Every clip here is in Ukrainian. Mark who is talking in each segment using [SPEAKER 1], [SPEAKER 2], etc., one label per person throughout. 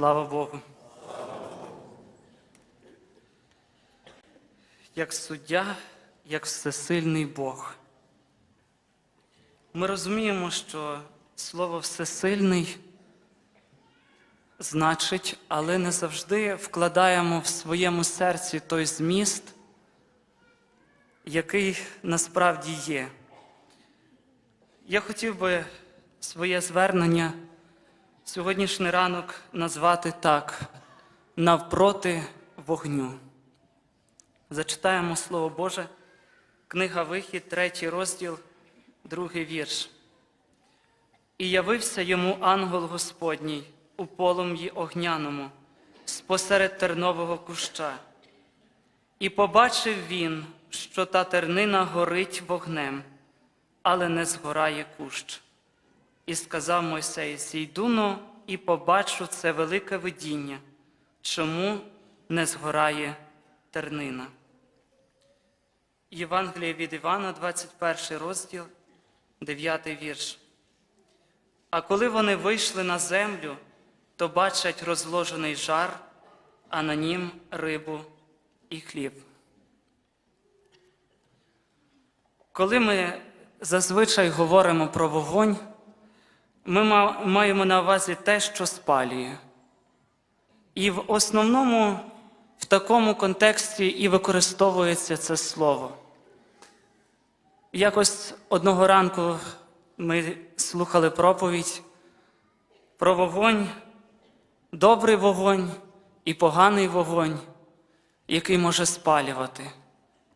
[SPEAKER 1] Слава Богу. Як суддя, як всесильний Бог. Ми розуміємо, що слово всесильний значить, але не завжди вкладаємо в своєму серці той зміст, який насправді є. Я хотів би своє звернення сьогоднішній ранок назвати так: навпроти вогню. Зачитаємо Слово Боже, книга Вихід, третій розділ, другий вірш. І явився йому ангел Господній у полум'ї огняному, спосеред тернового куща. І побачив він, що та тернина горить вогнем, але не згорає кущ. І сказав Мойсей: Зійду но і побачу це велике видіння, чому не згорає тернина. Євангеліє від Івана, 21 розділ, 9 вірш. А коли вони вийшли на землю, то бачать розложений жар, а на нім рибу і хліб. Коли ми зазвичай говоримо про вогонь, ми маємо на увазі те, що спалює. І в основному в такому контексті і використовується це слово. Якось одного ранку ми слухали проповідь про вогонь, добрий вогонь і поганий вогонь, який може спалювати.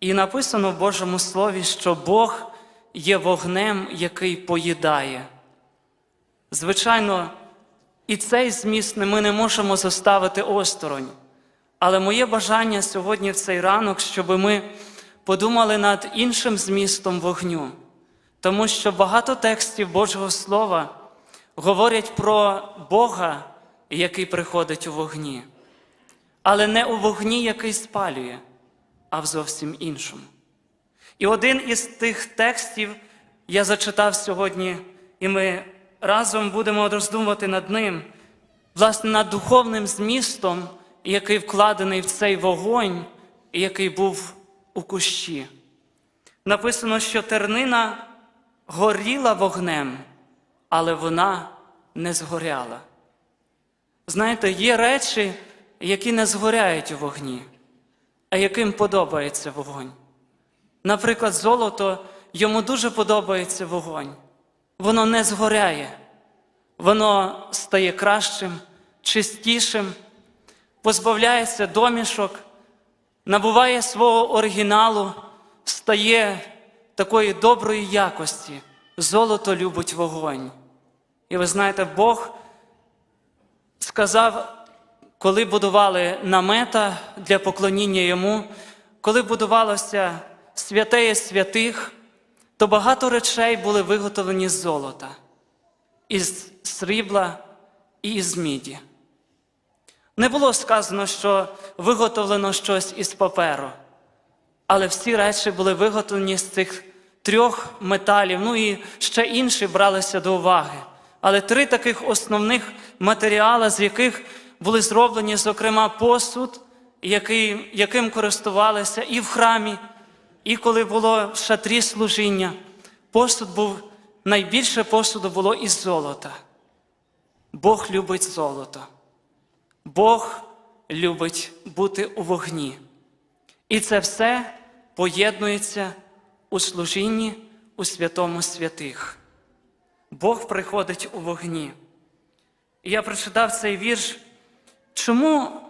[SPEAKER 1] І написано в Божому Слові, що Бог є вогнем, який поїдає. Звичайно, і цей зміст ми не можемо заставити осторонь. Але моє бажання сьогодні в цей ранок, щоб ми подумали над іншим змістом вогню, тому що багато текстів Божого Слова говорять про Бога, який приходить у вогні, але не у вогні, який спалює, а в зовсім іншому. І один із тих текстів я зачитав сьогодні, і ми разом будемо роздумувати над ним, власне, над духовним змістом, який вкладений в цей вогонь, який був у кущі. Написано, що тернина горіла вогнем, але вона не згоряла. Знаєте, є речі, які не згоряють у вогні, а яким подобається вогонь. Наприклад, золото йому дуже подобається вогонь. Воно не згоряє, воно стає кращим, чистішим, позбавляється домішок, набуває свого оригіналу, стає такої доброї якості. Золото любить вогонь. І ви знаєте, Бог сказав, коли будували намета для поклоніння йому, коли будувалося святеє святих, то багато речей були виготовлені з золота, із срібла і із міді. Не було сказано, що виготовлено щось із паперу, але всі речі були виготовлені з цих трьох металів, ну і ще інші бралися до уваги. Але три таких основних матеріали, з яких були зроблені, зокрема, посуд, який, яким користувалися і в храмі, і коли було в шатрі служіння, посуд був, найбільше посуду було із золота. Бог любить золото. Бог любить бути у вогні. І це все поєднується у служінні у святому святих. Бог приходить у вогні. І я прочитав цей вірш, чому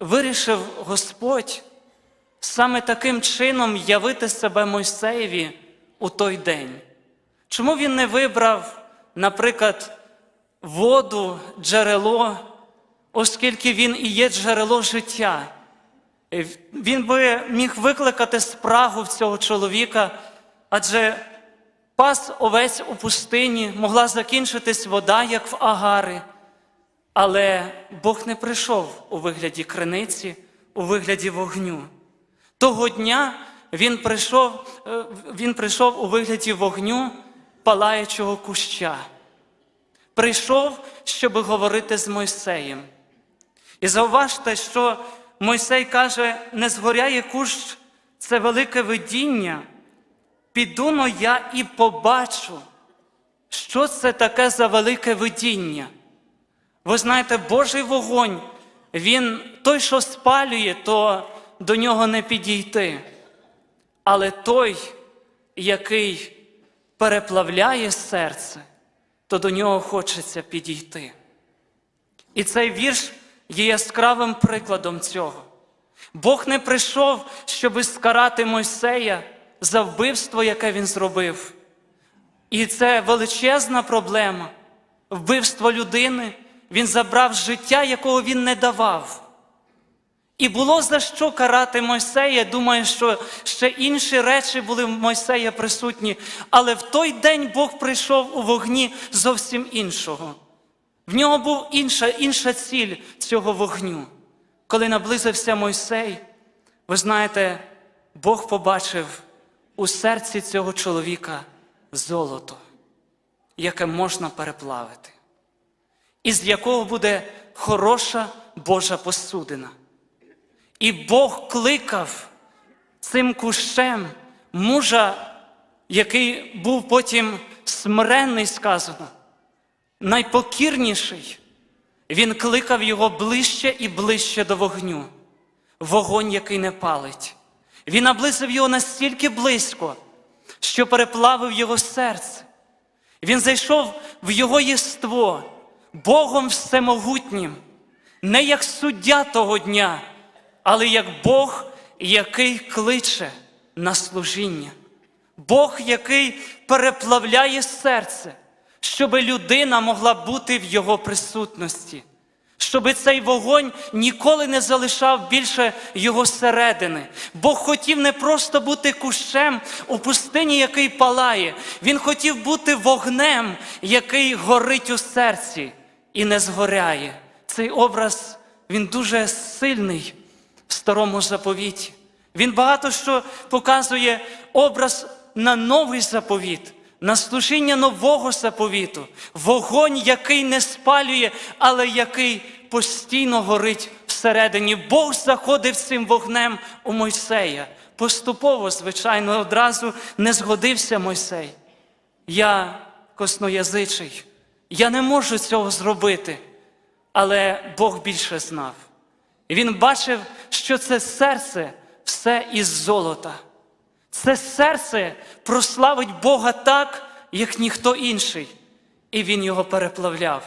[SPEAKER 1] вирішив Господь саме таким чином явити себе Мойсеєві у той день? Чому він не вибрав, наприклад, воду, джерело, оскільки він і є джерело життя? Він би міг викликати спрагу в цього чоловіка, адже пас овець у пустині могла закінчитись вода, як в агари. Але Бог не прийшов у вигляді криниці, у вигляді вогню. Того дня він прийшов, е, він прийшов у вигляді вогню палаючого куща. Прийшов, щоб говорити з Мойсеєм. І зауважте, що Мойсей каже, не згоряє кущ, це велике видіння. Піду но я і побачу, що це таке за велике видіння. Ви знаєте, Божий вогонь, він той, що спалює, то до нього не підійти. Але той, який переплавляє серце, то до нього хочеться підійти. І цей вірш є яскравим прикладом цього. Бог не прийшов, щоб скарати Мойсея за вбивство, яке він зробив. І це величезна проблема. Вбивство людини, він забрав життя, якого він не давав. І було за що карати Мойсея. Думаю, що ще інші речі були в Мойсея присутні, але в той день Бог прийшов у вогні зовсім іншого. В нього був інша, інша ціль цього вогню. Коли наблизився Мойсей, ви знаєте, Бог побачив у серці цього чоловіка золото, яке можна переплавити, із якого буде хороша Божа посудина. І Бог кликав цим кущем мужа, який був потім смиренний, сказано, найпокірніший. Він кликав його ближче і ближче до вогню, вогонь, який не палить. Він наблизив його настільки близько, що переплавив його серце. Він зайшов в його єство Богом всемогутнім, не як суддя того дня, але як Бог, який кличе на служіння, Бог, який переплавляє серце, щоб людина могла бути в його присутності, щоб цей вогонь ніколи не залишав більше його середини. Бог хотів не просто бути кущем у пустині, який палає, Він хотів бути вогнем, який горить у серці і не згоряє. Цей образ він дуже сильний в старому заповіті. Він багато що показує образ на новий заповіт, на служіння нового заповіту, вогонь, який не спалює, але який постійно горить всередині. Бог заходив цим вогнем у Мойсея. Поступово, звичайно, одразу не згодився Мойсей. Я косноязичий, я не можу цього зробити, але Бог більше знав. І Він бачив, що це серце все із золота. Це серце прославить Бога так, як ніхто інший. І він його переплавляв,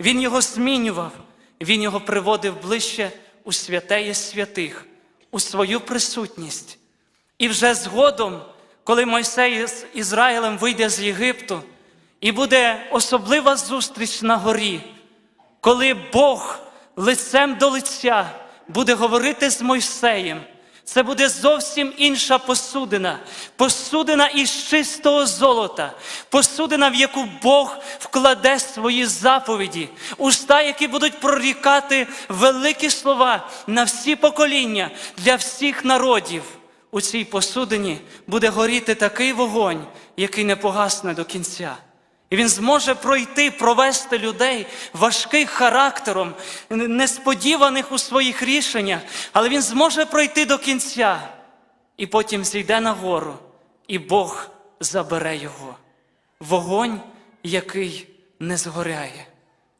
[SPEAKER 1] він його змінював, він його приводив ближче у святеє святих, у свою присутність. І вже згодом, коли Мойсей з Ізраїлем вийде з Єгипту, і буде особлива зустріч на горі, коли Бог лицем до лиця буде говорити з Мойсеєм, це буде зовсім інша посудина, посудина із чистого золота, посудина, в яку Бог вкладе свої заповіді, уста, які будуть прорікати великі слова на всі покоління для всіх народів. У цій посудині буде горіти такий вогонь, який не погасне до кінця. І він зможе пройти, провести людей важких характером, несподіваних у своїх рішеннях, але він зможе пройти до кінця і потім зійде на гору, і Бог забере його. Вогонь, який не згоряє,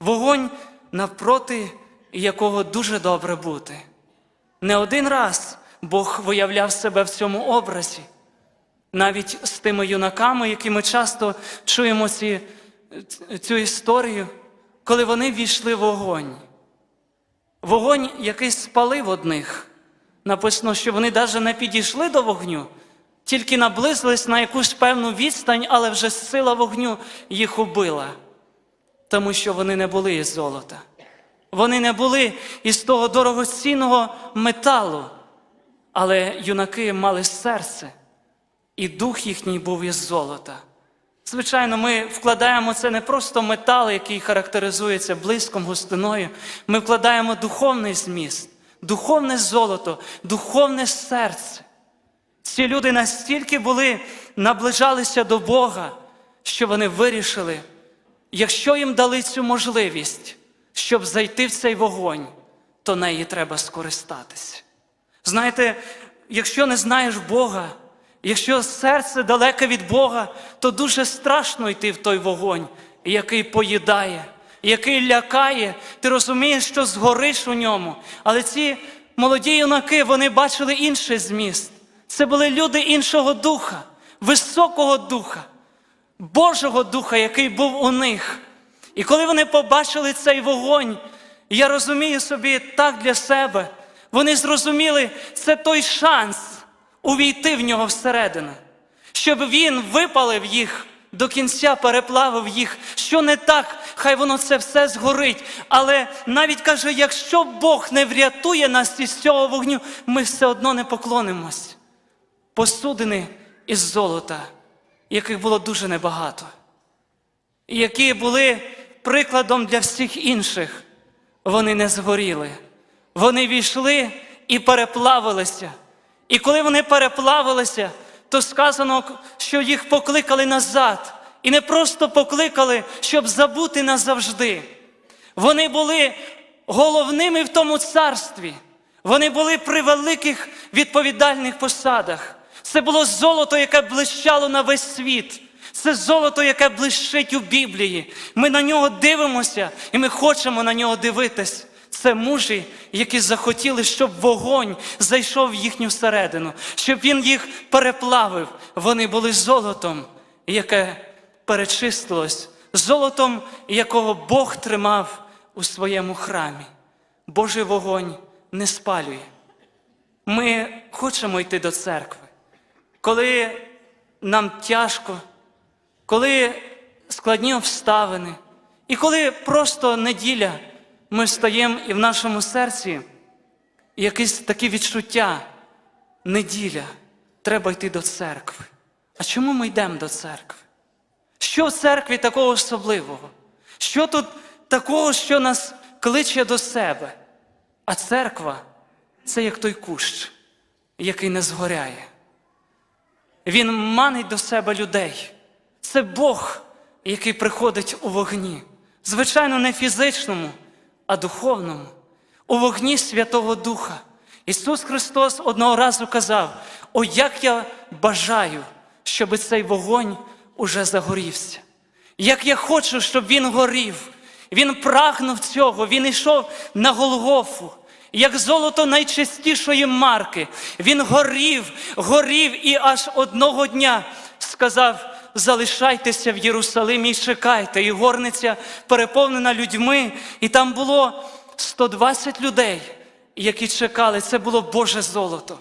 [SPEAKER 1] вогонь, навпроти якого дуже добре бути. Не один раз Бог виявляв себе в цьому образі навіть з тими юнаками, які ми часто чуємо ці, цю історію, коли вони війшли в вогонь. Вогонь, який спалив одних. Написано, що вони навіть не підійшли до вогню, тільки наблизились на якусь певну відстань, але вже сила вогню їх убила, тому що вони не були із золота. Вони не були із того дорогоцінного металу, але юнаки мали серце і дух їхній був із золота. Звичайно, ми вкладаємо це не просто метал, який характеризується блиском, густиною. Ми вкладаємо духовний зміст, духовне золото, духовне серце. Ці люди настільки були, наближалися до Бога, що вони вирішили, якщо їм дали цю можливість, щоб зайти в цей вогонь, то неї треба скористатися. Знаєте, якщо не знаєш Бога, якщо серце далеке від Бога, то дуже страшно йти в той вогонь, який поїдає, який лякає. Ти розумієш, що згориш у ньому. Але ці молоді юнаки вони бачили інший зміст. Це були люди іншого духа, високого духа, Божого духа, який був у них. І коли вони побачили цей вогонь, я розумію собі так для себе, вони зрозуміли, це той шанс увійти в нього всередину, щоб він випалив їх до кінця, переплавив їх. Що не так, хай воно це все згорить. Але навіть каже, якщо Бог не врятує нас із цього вогню, ми все одно не поклонимось. Посудини із золота, яких було дуже небагато які були прикладом для всіх інших, вони не згоріли. Вони війшли і переплавилися. І коли вони переплавилися, то сказано, що їх покликали назад. І не просто покликали, щоб забути назавжди. Вони були головними в тому царстві. Вони були при великих відповідальних посадах. Це було золото, яке блищало на весь світ. Це золото, яке блищить у Біблії. Ми на нього дивимося і ми хочемо на нього дивитись. Це мужі, які захотіли, щоб вогонь зайшов в їхню всередину, щоб він їх переплавив. Вони були золотом, яке перечистилось, золотом, якого Бог тримав у своєму храмі. Божий вогонь не спалює. Ми хочемо йти до церкви, коли нам тяжко, коли складні обставини, і коли просто неділя ми стаємо і в нашому серці якесь таке відчуття, неділя, треба йти до церкви. А чому ми йдемо до церкви? Що в церкві такого особливого? Що тут такого, що нас кличе до себе? А церква це як той кущ, який не згоряє. Він манить до себе людей. Це Бог, який приходить у вогні. Звичайно, не фізичному, а духовному, у вогні Святого Духа. Ісус Христос одного разу казав: О, як я бажаю, щоб цей вогонь уже загорівся. Як я хочу, щоб він горів. Він прагнув цього, він йшов на Голгофу. Як золото найчистішої марки, він горів, горів і аж одного дня сказав: залишайтеся в Єрусалимі і чекайте. І горниця переповнена людьми, і там було 120 людей, які чекали. Це було Боже золото.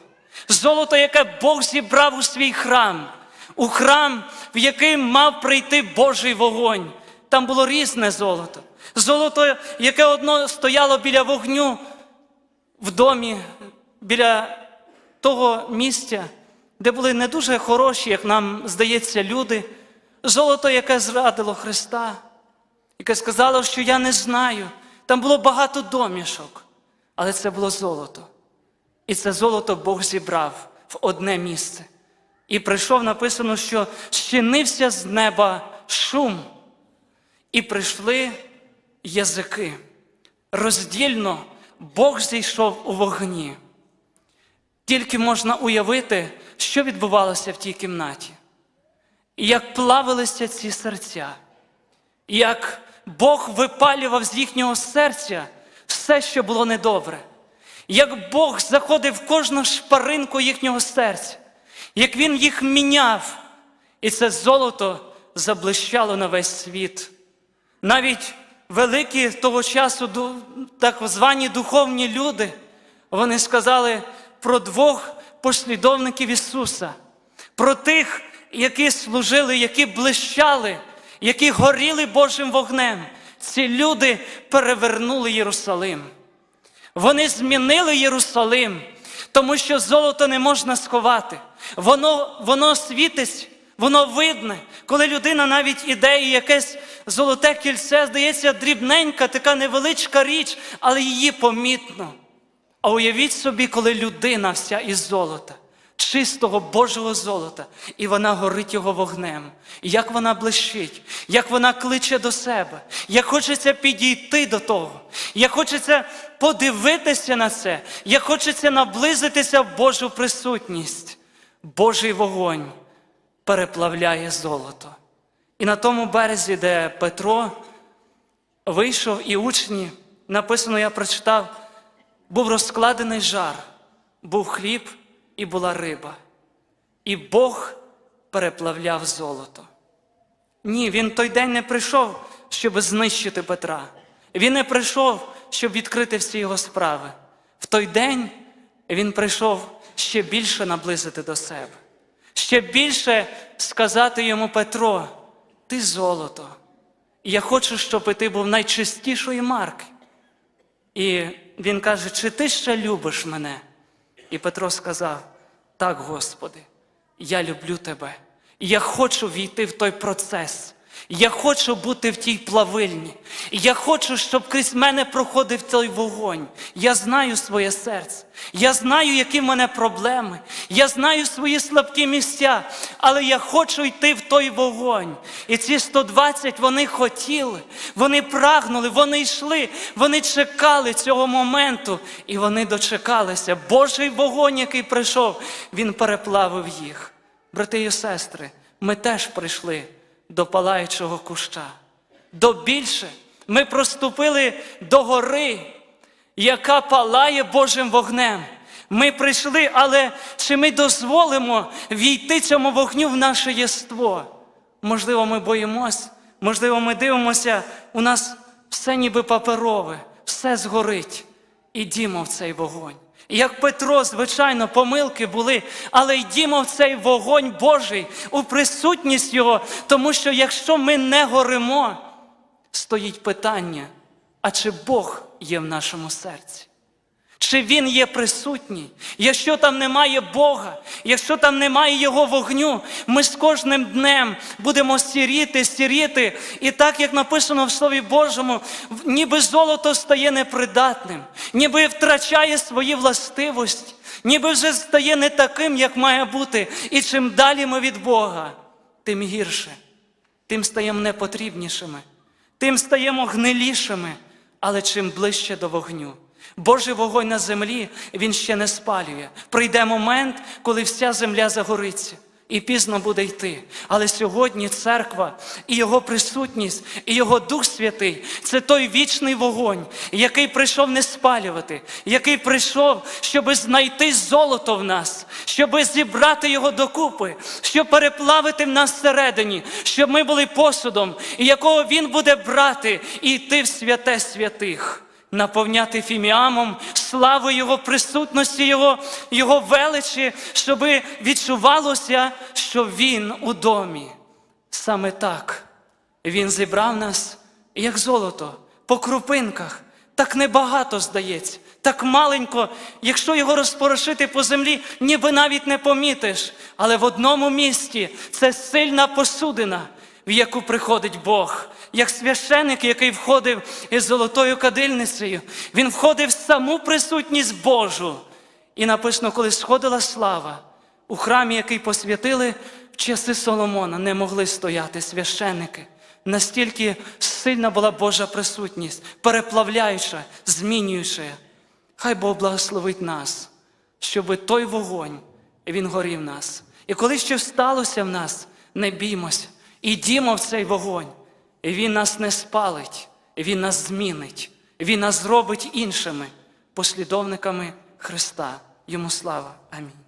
[SPEAKER 1] Золото, яке Бог зібрав у свій храм, у храм, в який мав прийти Божий вогонь. Там було різне золото. Золото, яке одно стояло біля вогню в домі, біля того місця, де були не дуже хороші, як нам здається, люди. Золото, яке зрадило Христа, яке сказало, що я не знаю. Там було багато домішок, але це було золото. І це золото Бог зібрав в одне місце. І прийшов написано, що щинився з неба шум, і прийшли язики. Роздільно Бог зійшов у вогні. Тільки можна уявити, що відбувалося в тій кімнаті, як плавилися ці серця, як Бог випалював з їхнього серця все, що було недобре, як Бог заходив в кожну шпаринку їхнього серця, як Він їх міняв, і це золото заблищало на весь світ. Навіть великі того часу так звані духовні люди, вони сказали про двох послідовників Ісуса, про тих, які служили, які блищали, які горіли Божим вогнем. Ці люди перевернули Єрусалим. Вони змінили Єрусалим, тому що золото не можна сховати. Воно, воно світить, воно видне. Коли людина навіть іде і якесь золоте кільце, здається, дрібненька, така невеличка річ, але її помітно. А уявіть собі, коли людина вся із золота, чистого Божого золота, і вона горить його вогнем. Як вона блищить, як вона кличе до себе, як хочеться підійти до того, як хочеться подивитися на це, як хочеться наблизитися в Божу присутність. Божий вогонь переплавляє золото. І на тому березі, де Петро вийшов і учні, написано, я прочитав, був розкладений жар, був хліб і була риба. І Бог переплавляв золото. Ні, він той день не прийшов, щоб знищити Петра. Він не прийшов, щоб відкрити всі його справи. В той день він прийшов ще більше наблизити до себе, ще більше сказати йому Петро, ти золото. І я хочу, щоб ти був найчистішої марки. І він каже, чи ти ще любиш мене? І Петро сказав: Так, Господи, я люблю тебе. І я хочу війти в той процес. Я хочу бути в тій плавильні. Я хочу, щоб крізь мене проходив той вогонь. Я знаю своє серце. Я знаю, які в мене проблеми. Я знаю свої слабкі місця, але я хочу йти в той вогонь. І ці 120 вони хотіли, вони прагнули, вони йшли, вони чекали цього моменту, і вони дочекалися. Божий вогонь, який прийшов, він переплавив їх. Брати і сестри, ми теж прийшли до палаючого куща. До більше ми проступили до гори, яка палає Божим вогнем. Ми прийшли, але чи ми дозволимо війти цьому вогню в наше єство? Можливо, ми боїмось, можливо, ми дивимося, у нас все ніби паперове, все згорить. Ідімо в цей вогонь. Як Петро, звичайно, помилки були, але йдімо в цей вогонь Божий, у присутність Його, тому що якщо ми не горимо, стоїть питання, а чи Бог є в нашому серці? Чи Він є присутній? Якщо там немає Бога, якщо там немає Його вогню, ми з кожним днем будемо сіріти, сіріти. І так, як написано в Слові Божому, ніби золото стає непридатним, ніби втрачає свої властивості, ніби вже стає не таким, як має бути. І чим далі ми від Бога, тим гірше, тим стаємо непотрібнішими, тим стаємо гнилішими, але чим ближче до вогню. Божий вогонь на землі він ще не спалює. Прийде момент, коли вся земля загориться. І пізно буде йти. Але сьогодні церква і його присутність, і його Дух Святий це той вічний вогонь, який прийшов не спалювати, який прийшов, щоб знайти золото в нас, щоб зібрати його докупи, щоб переплавити в нас всередині, щоб ми були посудом, якого він буде брати і йти в святе святих наповняти фіміамом, славу Його присутності, Його, Його величі, щоб відчувалося, що Він у домі. Саме так Він зібрав нас, як золото, по крупинках. Так небагато здається, так маленько, якщо його розпорошити по землі, ніби навіть не помітиш. Але в одному місці це сильна посудина, в яку приходить Бог. Як священик, який входив із золотою кадильницею, він входив в саму присутність Божу. І написано, коли сходила слава у храмі, який посвятили в часи Соломона, не могли стояти священники. Настільки сильна була Божа присутність, переплавляюча, змінююча. Хай Бог благословить нас, щоб той вогонь, він горів нас. І коли ще сталося в нас, не біймося, ідімо в цей вогонь. І Він нас не спалить, Він нас змінить, Він нас зробить іншими послідовниками Христа. Йому слава. Амінь.